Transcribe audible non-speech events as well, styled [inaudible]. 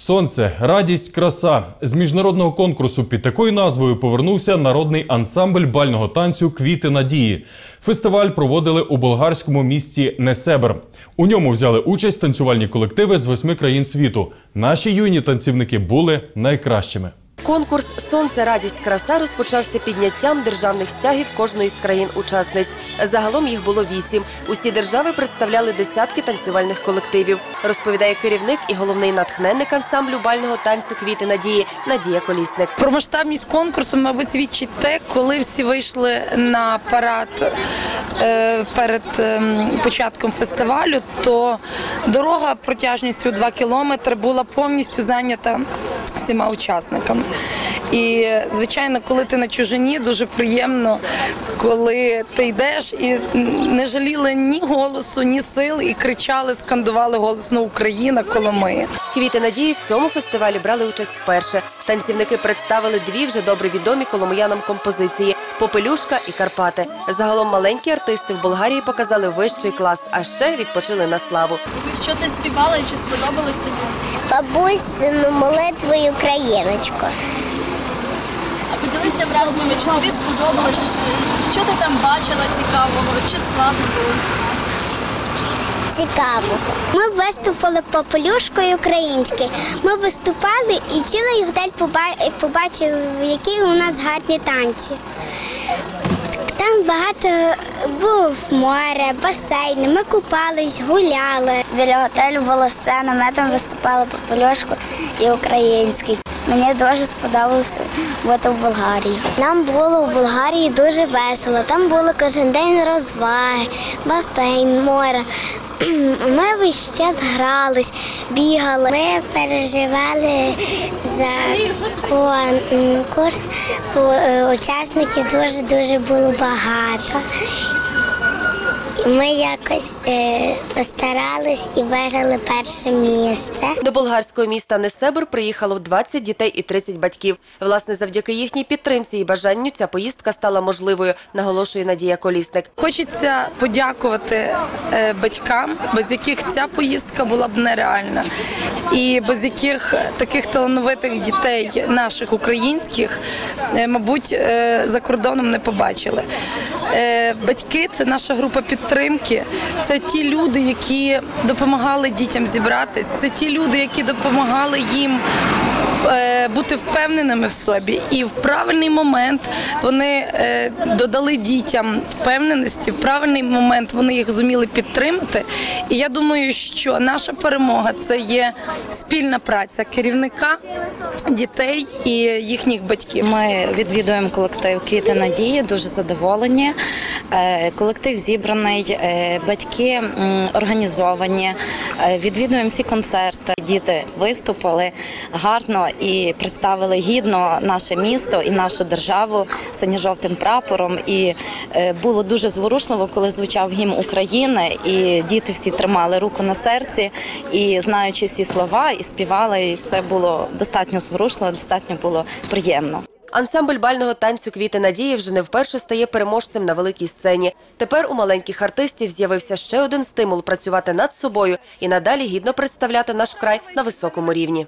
Сонце, радість, краса. З міжнародного конкурсу під такою назвою повернувся народний ансамбль бального танцю Квіти надії. Фестиваль проводили у болгарському місті Несебр. У ньому взяли участь танцювальні колективи з восьми країн світу. Наші юні танцівники були найкращими. Конкурс Сонце, радість, краса розпочався підняттям державних стягів кожної з країн-учасниць. Загалом їх було вісім. Усі держави представляли десятки танцювальних колективів. Розповідає керівник і головний натхненник ансамблю бального танцю Квіти надії Надія Колісник. Про масштабність конкурсу, мабуть, свідчить те, коли всі вийшли на парад е, перед ем, початком фестивалю, то дорога протяжністю 2 кілометри була повністю зайнята всіма учасниками. І звичайно, коли ти на чужині, дуже приємно, коли ти йдеш і не жаліли ні голосу, ні сил, і кричали, скандували голосно Україна, Коломия. Квіти надії в цьому фестивалі брали участь вперше. Танцівники представили дві вже добре відомі коломиянам композиції Попелюшка і Карпати. Загалом маленькі артисти в Болгарії показали вищий клас, а ще відпочили на славу. Що ти співала і чи сподобалось тобі? бабусину молитвою країночку. А поділися враженнями, чи тобі сподобалось? Що ти там бачила цікавого, чи складно було? Цікаво. Ми виступили попелюшкою українською. Ми виступали і цілий готель поба- побачив, які у нас гарні танці. Багато був море, басейни, ми купались, гуляли. Біля готелю була сцена, ми там виступали по польошку і український. Мені дуже сподобалося бути в Болгарії. Нам було в Болгарії дуже весело. Там було кожен день розваги, басейн, море. [clears throat] Ми весь час грались, бігали. Ми переживали за конкурс, бо е, учасників дуже дуже було багато. Ми якось е, постарались і виграли перше місце. До болгарського міста Несебр приїхало 20 дітей і 30 батьків. Власне, завдяки їхній підтримці і бажанню ця поїздка стала можливою, наголошує Надія Колісник. Хочеться подякувати е, батькам, без яких ця поїздка була б нереальна, і без яких таких талановитих дітей наших українських, е, мабуть, е, за кордоном не побачили. Е, Батьки це наша група підтримки. Це ті люди, які допомагали дітям зібратись. Це ті люди, які допомагали їм бути впевненими в собі, і в правильний момент вони е, додали дітям впевненості. В правильний момент вони їх зуміли підтримати. І я думаю, що наша перемога це є спільна праця керівника, дітей і їхніх батьків. Ми відвідуємо колектив Квіти Надії, дуже задоволені. Е, Колектив зібраний, е, батьки організовані. Е, Відвідуємо всі концерти. Діти виступили гарно і представили гідно наше місто і нашу державу синьо-жовтим прапором. І е, було дуже зворушливо, коли звучав гімн України, і діти всі тримали руку на серці і знаючи всі слова, і співали. І це було достатньо зворушливо, достатньо було приємно. Ансамбль бального танцю Квіти надії вже не вперше стає переможцем на великій сцені. Тепер у маленьких артистів з'явився ще один стимул працювати над собою і надалі гідно представляти наш край на високому рівні.